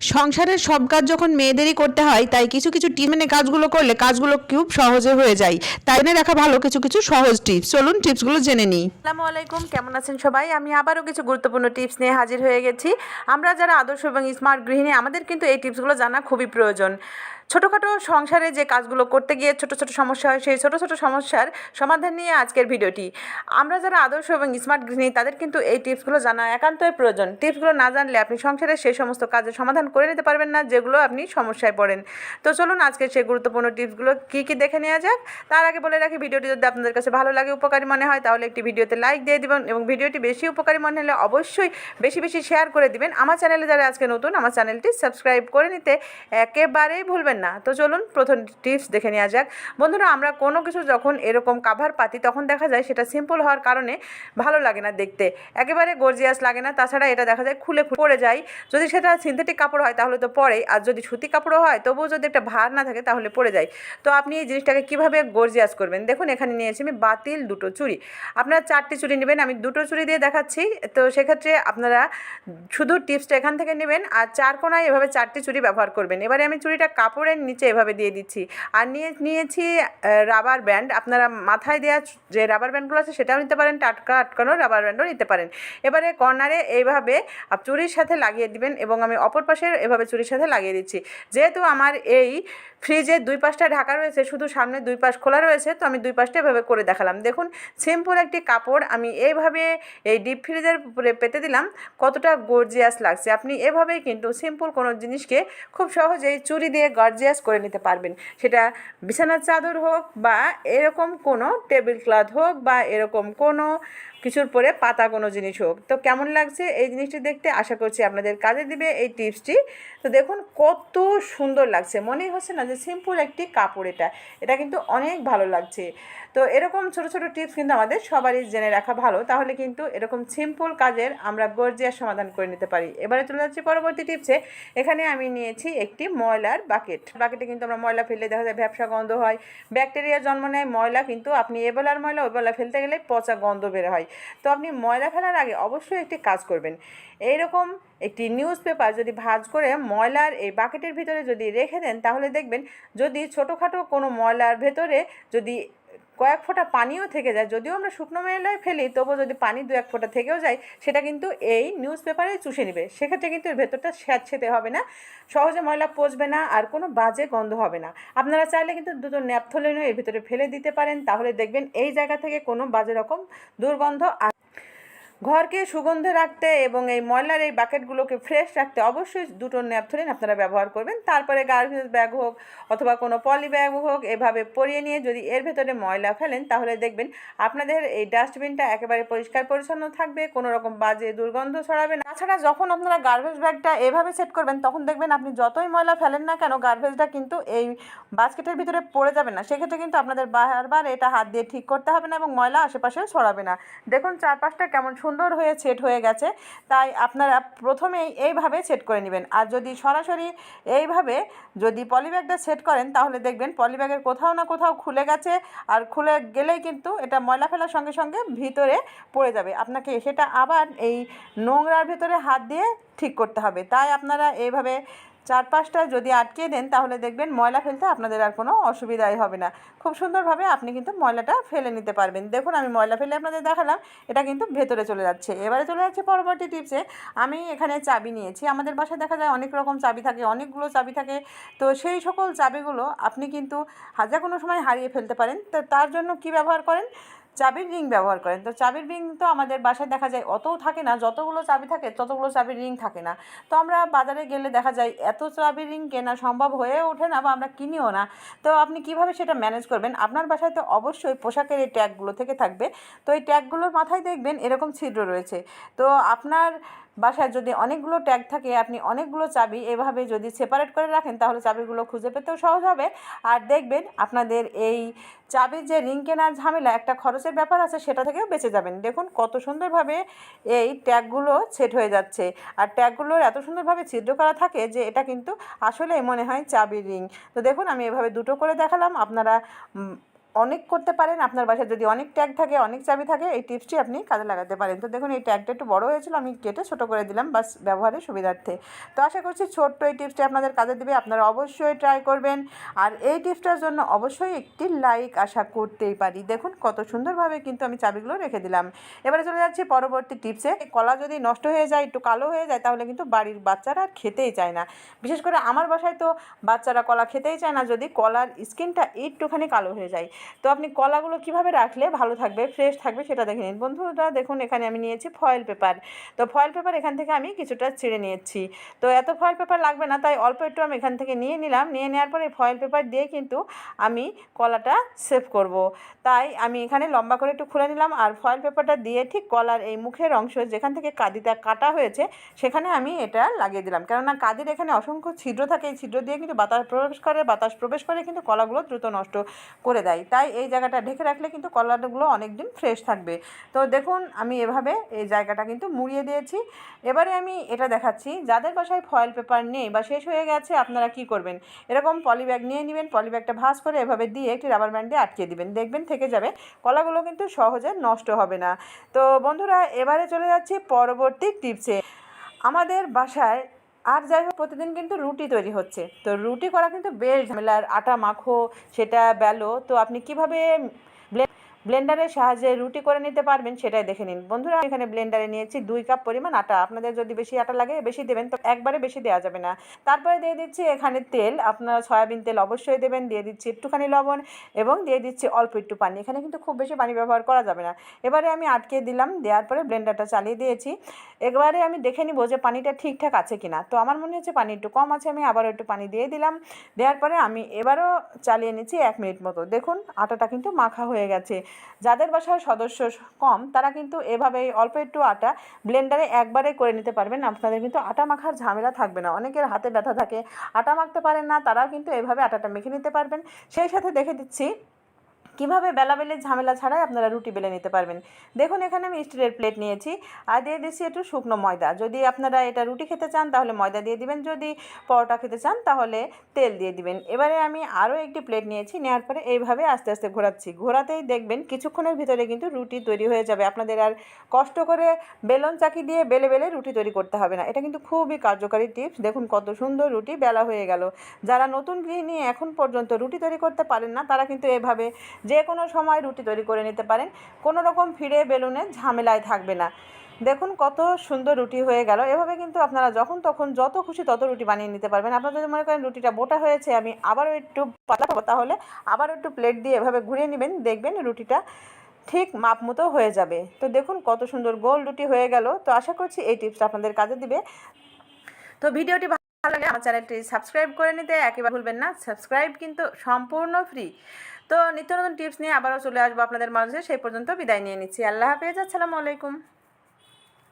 সংসারের সব কাজ যখন মেয়েদেরই করতে হয়, তাই কিছু কিছু টিম মেনে কাজগুলো করলে কাজগুলো খুব সহজে হয়ে যায়। তাই জেনে রাখা ভালো কিছু কিছু সহজ টিপস। চলুন টিপসগুলো জেনে নিই। আসসালামু আলাইকুম, কেমন আছেন সবাই? আমি আবারও কিছু গুরুত্বপূর্ণ টিপস নিয়ে হাজির হয়ে গেছি। আমরা যারা আদর্শ এবং স্মার্ট গৃহিণী, আমাদের কিন্তু এই টিপসগুলো জানা খুবই প্রয়োজন। ছোটোখাটো সংসারে যে কাজগুলো করতে গিয়ে ছোট ছোট সমস্যা হয়, সেই ছোট ছোট সমস্যার সমাধান নিয়ে আজকের ভিডিওটি। আমরা যারা আদর্শ এবং স্মার্ট গৃহিণী, তাদের কিন্তু এই টিপসগুলো জানা একান্তই প্রয়োজন। টিপসগুলো না জানলে আপনি সংসারের সেই সমস্ত কাজের সমাধান করে নিতে পারবেন না, যেগুলো আপনি সমস্যায় পড়েন। তো চলুন আজকে সেই গুরুত্বপূর্ণ টিপসগুলো কী কী দেখে নেওয়া যাক। তার আগে বলে রাখি, ভিডিওটি যদি আপনাদের কাছে ভালো লাগে, উপকারী মনে হয়, তাহলে একটি ভিডিওতে লাইক দিয়ে দিবেন এবং ভিডিওটি বেশি উপকারী মনে হলে অবশ্যই বেশি বেশি শেয়ার করে দিবেন। আমার চ্যানেলে যারা আজকে নতুন, আমার চ্যানেলটি সাবস্ক্রাইব করে নিতে একেবারেই ভুলবেন না। তো চলুন প্রথম টিপস দেখে নেওয়া যাক। বন্ধুরা, আমরা কোনো কিছু যখন এরকম কাভার পাতি তখন দেখা যায় সেটা সিম্পল হওয়ার কারণে ভালো লাগে না দেখতে। একেবারে গর্জিয়াস লাগে না। তাছাড়া এটা দেখা যায় খুলে পড়ে যায়। যদি সেটা সিনথেটিক কাপড় হয় তাহলে তো পরে আর যদি সুতি কাপড়ও হয়, তবুও যদি একটা ভার না থাকে তাহলে পড়ে যায় তো আপনি এই জিনিসটাকে কীভাবে গর্জিয়াস করবেন? দেখুন, এখানে নিয়েছি আমি বাতিল দুটো চুড়ি। আপনারা চারটি চুড়ি নেবেন, আমি দুটো চুড়ি দিয়ে দেখাচ্ছি। তো সেক্ষেত্রে আপনারা শুধু টিপসটা এখান থেকে নেবেন আর চার কোনায় এভাবে চারটি চুড়ি ব্যবহার করবেন। এবারে আমি চুড়িটা কাপড়ের নিচে এভাবে দিয়ে দিচ্ছি। আর নিয়ে, নিয়েছি রাবার ব্যান্ড আপনারা মাথায় দেওয়া যে রাবার ব্যান্ডগুলো আছে সেটাও নিতে পারেন, টাটকা, আটকানো রাবার ব্যান্ডও নিতে পারেন। এবারে কর্নারে এইভাবে চুড়ির সাথে লাগিয়ে দিবেন এবং আমি অপর পাশে এভাবে চুরির সাথে লাগিয়ে দিচ্ছি। যেহেতু আমার এই ফ্রিজের দুই পাশটা ঢাকা রয়েছে, শুধু সামনে দুই পাশ খোলা রয়েছে, তো আমি দুই পাশটা এভাবে করে দেখালাম। দেখুন সিম্পল একটি কাপড়, আমি এইভাবে এই ডিপ ফ্রিজের উপরে পেতে দিলাম, কতটা গর্জিয়াস লাগছে। আপনি এভাবেই কিন্তু সিম্পল কোনো জিনিসকে খুব সহজেই চুরি দিয়ে গর্জিয়াস করে নিতে পারবেন। সেটা বিছানার চাদর হোক বা এরকম কোনো টেবিল ক্লথ হোক বা এরকম কোনো কিছুর পরে পাতা কোনো জিনিস হোক। তো কেমন লাগছে এই জিনিসটি দেখতে? আশা করছি আপনাদের কাজে দিবে এই টিপসটি। তো দেখুন, কত সুন্দর লাগছে। মনেই হচ্ছে না যে সিম্পল একটি কাপড় এটা। এটা কিন্তু অনেক ভালো লাগছে। তো এরকম ছোট ছোট টিপস কিন্তু আমাদের সবারই জেনে রাখা ভালো। তাহলে কিন্তু এরকম সিম্পল কাজের আমরা গর্জিয়ার সমাধান করে নিতে পারি। এবারে চলে যাচ্ছি পরবর্তী টিপসে। এখানে আমি নিয়েছি একটি ময়লার বাকেট বাকেটে কিন্তু আমরা ময়লা ফেললে দেখা যায় ব্যবসা গন্ধ হয়। ব্যাকটেরিয়া জন্ম নেয়। ময়লা কিন্তু আপনি এবেলার ময়লা ওবেলা ফেলতে গেলে পচা গন্ধ বের হয়। তো আপনি ময়লা ফেলার আগে অবশ্যই একটি কাজ করবেন। এইরকম একটি নিউজ পেপার যদি ভাঁজ করে ময়লার এই বাকেটের ভিতরে যদি রেখে দেন, তাহলে দেখবেন যদি ছোটোখাটো কোনো ময়লার ভেতরে যদি কয়েক ফোঁটা পানিও থেকে যায়, যদিও আমরা শুকনো ময়লায় ফেলি, তবুও যদি পানি দু এক ফোঁটা থেকেও যায়, সেটা কিন্তু এই নিউজ পেপারে চুষে নেবে। সেক্ষেত্রে কিন্তু এর ভেতরটা স্যাঁতসেতে হবে না, সহজে ময়লা পচবে না আর কোনো বাজে গন্ধ হবে না। আপনারা চাইলে কিন্তু দুটো ন্যাপথলিনও এর ভিতরে ফেলে দিতে পারেন, তাহলে দেখবেন এই জায়গা থেকে কোনো বাজে রকম দুর্গন্ধ ঘরকে সুগন্ধে রাখতে এবং এই ময়লার এই বাকেটগুলোকে ফ্রেশ রাখতে অবশ্যই দুটো ন্যাপথলিন আপনারা ব্যবহার করবেন। তারপরে গার্বেজ ব্যাগ হোক অথবা কোনো পলি ব্যাগ হোক, এভাবে পরিয়ে নিয়ে যদি এর ভেতরে ময়লা ফেলেন, তাহলে দেখবেন আপনাদের এই ডাস্টবিনটা একেবারে পরিষ্কার পরিচ্ছন্ন থাকবে, কোনো রকম বাজে দুর্গন্ধ ছড়াবে না। তাছাড়া যখন আপনারা গার্বেজ ব্যাগটা এভাবে সেট করবেন, তখন দেখবেন আপনি যতই ময়লা ফেলেন না কেন গার্বেজটা কিন্তু এই বাস্কেটের ভিতরে পড়ে যাবে না। সেক্ষেত্রে কিন্তু আপনাদের বারবার এটা হাত দিয়ে ঠিক করতে হবে না এবং ময়লা আশেপাশেও ছড়াবে না। দেখুন চারপাশটা কেমন সুন্দর হয়ে সেট হয়ে গেছে, তাই আপনারা প্রথমেই এইভাবে সেট করে নেবেন। আর যদি সরাসরি এইভাবে যদি পলিব্যাগটা সেট করেন, তাহলে দেখবেন পলিব্যাগের কোথাও না কোথাও খুলে গেছে, আর খুলে গেলেই কিন্তু এটা ময়লা ফেলার সঙ্গে সঙ্গে ভিতরে পড়ে যাবে। আপনাকে সেটা আবার এই নোংরার ভিতরে হাত দিয়ে ঠিক করতে হবে। তাই আপনারা এইভাবে চারপাশটা যদি আটকে দেন, তাহলে দেখবেন ময়লা ফেলতে আপনাদের আর কোনো অসুবিধাই হবে না। খুব সুন্দরভাবে আপনি কিন্তু ময়লাটা ফেলে নিতে পারবেন। দেখুন, আমি ময়লা ফেলে আপনাদের দেখালাম, এটা কিন্তু ভেতরে চলে যাচ্ছে। এবারে চলে যাচ্ছে পরবর্তী টিপসে আমি এখানে চাবি নিয়েছি। আমাদের বাসায় দেখা যায় অনেক রকম চাবি থাকে, অনেকগুলো চাবি থাকে। তো সেই সকল চাবিগুলো আপনি কিন্তু হাজার কোনো সময় হারিয়ে ফেলতে পারেন। তো তার জন্য কি ব্যবহার করেন? চাবির রিং ব্যবহার করেন। তো চাবির রিং তো আমাদের বাসায় দেখা যায় অতও থাকে না, যতগুলো চাবি থাকে ততগুলো চাবির রিং থাকে না। তো আমরা বাজারে গেলে দেখা যায় এত চাবির রিং কেনা সম্ভব হয়ে ওঠে না বা আমরা কিনিও না। তো আপনি কীভাবে সেটা ম্যানেজ করবেন? আপনার বাসায় তো অবশ্যই পোশাকের এই ট্যাগগুলো থেকে থাকবে। তো এই ট্যাগগুলোর মাথায় দেখবেন এরকম ছিদ্র রয়েছে। তো আপনার বাসায় যদি অনেকগুলো ট্যাগ থাকে, আপনি অনেকগুলো চাবি এভাবে যদি সেপারেট করে রাখেন, তাহলে চাবিগুলো খুঁজে পেতেও সহজ হবে। আর দেখবেন আপনাদের এই চাবির যে রিং কেনার ঝামেলা, একটা খরচের ব্যাপার আছে, সেটা থেকেও বেঁচে যাবেন। দেখুন কত সুন্দরভাবে এই ট্যাগগুলো সেট হয়ে যাচ্ছে। আর ট্যাগগুলোর এত সুন্দরভাবে ছিদ্র করা থাকে যে, এটা কিন্তু আসলেই মনে হয় চাবির রিং তো দেখুন, আমি এভাবে দুটো করে দেখালাম। আপনারা অনেক করতে পারেন। আপনার বাসায় যদি অনেক ট্যাগ থাকে, অনেক চাবি থাকে, এই টিপসটি আপনি কাজে লাগাতে পারেন। তো দেখুন, এই ট্যাগটা একটু বড় হয়েছিল, আমি কেটে ছোটো করে দিলাম, বাস ব্যবহারের সুবিধার্থে। তো আশা করছি ছোট্ট এই টিপসটি আপনাদের কাজে দেবে, আপনারা অবশ্যই ট্রাই করবেন। আর এই টিপসটার জন্য অবশ্যই একটি লাইক আশা করতেই পারি। দেখুন, কত সুন্দরভাবে কিন্তু আমি চাবিগুলো রেখে দিলাম। এবারে চলে যাচ্ছি পরবর্তী টিপসে কলা যদি নষ্ট হয়ে যায়, একটু কালো হয়ে যায়, তাহলে কিন্তু বাড়ির বাচ্চারা আর খেতেই চায় না। বিশেষ করে আমার বাসায় তো বাচ্চারা কলা খেতেই চায় না। যদি কলার স্কিনটা একটুখানি কালো হয়ে যায় তো আপনি কলাগুলো কীভাবে রাখলে ভালো থাকবে ফ্রেশ থাকবে সেটা দেখে নিন। বন্ধুরা, দেখুন, এখানে আমি নিয়েছি ফয়েল পেপার তো ফয়েল পেপার এখান থেকে আমি কিছুটা ছিঁড়ে নিয়েছি। তো এত ফয়েল পেপার লাগবে না, তাই অল্প একটু আমি এখান থেকে নিয়ে নিলাম। নিয়ে নেওয়ার পরে ফয়েল পেপার দিয়ে কিন্তু আমি কলাটা সেভ করব। তাই আমি এখানে লম্বা করে একটু খুলে নিলাম আর ফয়েল পেপারটা দিয়ে ঠিক কলার এই মুখের অংশ যেখান থেকে কাদিটা কাটা হয়েছে, সেখানে আমি এটা লাগিয়ে দিলাম। কেননা কাদির এখানে অসংখ্য ছিদ্র থাকে, এই ছিদ্র দিয়ে কিন্তু বাতাস প্রবেশ করে, বাতাস প্রবেশ করে কিন্তু কলাগুলো দ্রুত নষ্ট করে দেয়। তাই এই জায়গাটা ঢেকে রাখলে কিন্তু কলাগুলো অনেক দিন ফ্রেশ থাকবে। তো দেখুন, আমি এভাবে এই জায়গাটা কিন্তু মুড়িয়ে দিয়েছি। এবারে আমি এটা দেখাচ্ছি। যাদের বাসায় ফয়েল পেপার নেই বা শেষ হয়ে গেছে, আপনারা কি করবেন? এরকম পলিব্যাগ নিয়ে নেবেন পলিব্যাগটা ভাঁজ করে এভাবে দিয়ে একটি রাবার ব্যান্ড দিয়ে আটকে দিবেন। দেখবেন থেকে যাবে, কলাগুলো কিন্তু সহজে নষ্ট হবে না। তো বন্ধুরা, এবারে চলে যাচ্ছি পরবর্তী টিপসে আমাদের বাসায় আর যাই হোক, প্রতিদিন কিন্তু রুটি তৈরি হচ্ছে। তো রুটি করা কিন্তু বেশ ঝামেলার আটা মাখো, সেটা বেলো। তো আপনি কীভাবে ব্লেন্ডারের সাহায্যে রুটি করে নিতে পারবেন, সেটাই দেখে নিন। বন্ধুরা, এখানে ব্লেন্ডারে নিয়েছি দুই কাপ পরিমাণ আটা। আপনাদের যদি বেশি আটা লাগে, বেশি দেবেন, তো একবারে বেশি দেওয়া যাবে না। তারপরে দিয়ে দিচ্ছি এখানে তেল। আপনারা সয়াবিন তেল অবশ্যই দেবেন। দিয়ে দিচ্ছি একটুখানি লবণ এবং দিয়ে দিচ্ছি অল্প একটু পানি। এখানে কিন্তু খুব বেশি পানি ব্যবহার করা যাবে না। এবারে আমি আটকে দিলাম, দেওয়ার পরে ব্লেন্ডারটা চালিয়ে দিয়েছি। এবারে আমি দেখে নিব যে পানিটা ঠিকঠাক আছে কিনা। তো আমার মনে হচ্ছে পানি একটু কম আছে, আমি আবারও একটু পানি দিয়ে দিলাম। দেওয়ার পরে আমি এবারও চালিয়ে নিচ্ছি এক মিনিট মতো। দেখুন, আটাটা কিন্তু মাখা হয়ে গেছে। যাদের বাসায় সদস্য কম, তারা কিন্তু এভাবে অল্প একটু আটা ব্লেন্ডারে একবারে করে নিতে পারবেন। আপনাদের কিন্তু আটা মাখার ঝামেলা থাকবে না। অনেকের হাতে ব্যথা থাকে, আটা মাখতে পারেন না, তারাও কিন্তু এভাবে আটাটা মেখে নিতে পারবেন। সেই সাথে দেখে দিচ্ছি কীভাবে বেলাবেলির ঝামেলা ছাড়াই আপনারা রুটি বেলে নিতে পারবেন? দেখুন, এখানে আমি স্টিলের প্লেট নিয়েছি। আর দিয়ে দিচ্ছি একটু শুকনো ময়দা। যদি আপনারা এটা রুটি খেতে চান, তাহলে ময়দা দিয়ে দিবেন। যদি পরোটা খেতে চান, তাহলে তেল দিয়ে দিবেন। এবারে আমি আরও একটি প্লেট নিয়েছি। নেওয়ার পরে এইভাবে আস্তে আস্তে ঘোরাচ্ছি। ঘোরাতেই দেখবেন কিছুক্ষণের ভিতরে কিন্তু রুটি তৈরি হয়ে যাবে। আপনাদের আর কষ্ট করে বেলন চাকি দিয়ে বেলে বেলে রুটি তৈরি করতে হবে না। এটা কিন্তু খুবই কার্যকারী টিপস। দেখুন, কত সুন্দর রুটি বেলা হয়ে গেল। যারা নতুন গৃহিণী এখন পর্যন্ত রুটি তৈরি করতে পারেন না, তারা কিন্তু এভাবে যে কোনো সময় রুটি তৈরি করে নিতে পারেন। কোনো রকম ফিরে বেলুনে ঝামেলায় থাকবে না। দেখুন কত সুন্দর রুটি হয়ে গেল। এভাবে কিন্তু আপনারা যখন তখন যত খুশি তত রুটি বানিয়ে নিতে পারবেন। আপনারা যদি মনে করেন রুটিটা বোটা হয়েছে, আমি আবারও একটু পাতলা করব তাহলে আবারও একটু প্লেট দিয়ে এভাবে ঘুরিয়ে নেবেন, দেখবেন রুটিটা ঠিক মাপ মতো হয়ে যাবে। তো দেখুন কত সুন্দর গোল রুটি হয়ে গেল। তো আশা করছি এই টিপসটা আপনাদের কাজে দিবে। তো ভিডিওটি ভালো লাগলে আমার চ্যানেলটি সাবস্ক্রাইব করে নিতে একেবারে ভুলবেন না। সাবস্ক্রাইব কিন্তু সম্পূর্ণ ফ্রি তো নিত্য নতুন টিপস নিয়ে আবারও চলে আসব আপনাদের মাঝে। সেই পর্যন্ত বিদায় নিয়ে নিচ্ছি। আল্লাহ হাফেজ। আসসালামু আলাইকুম।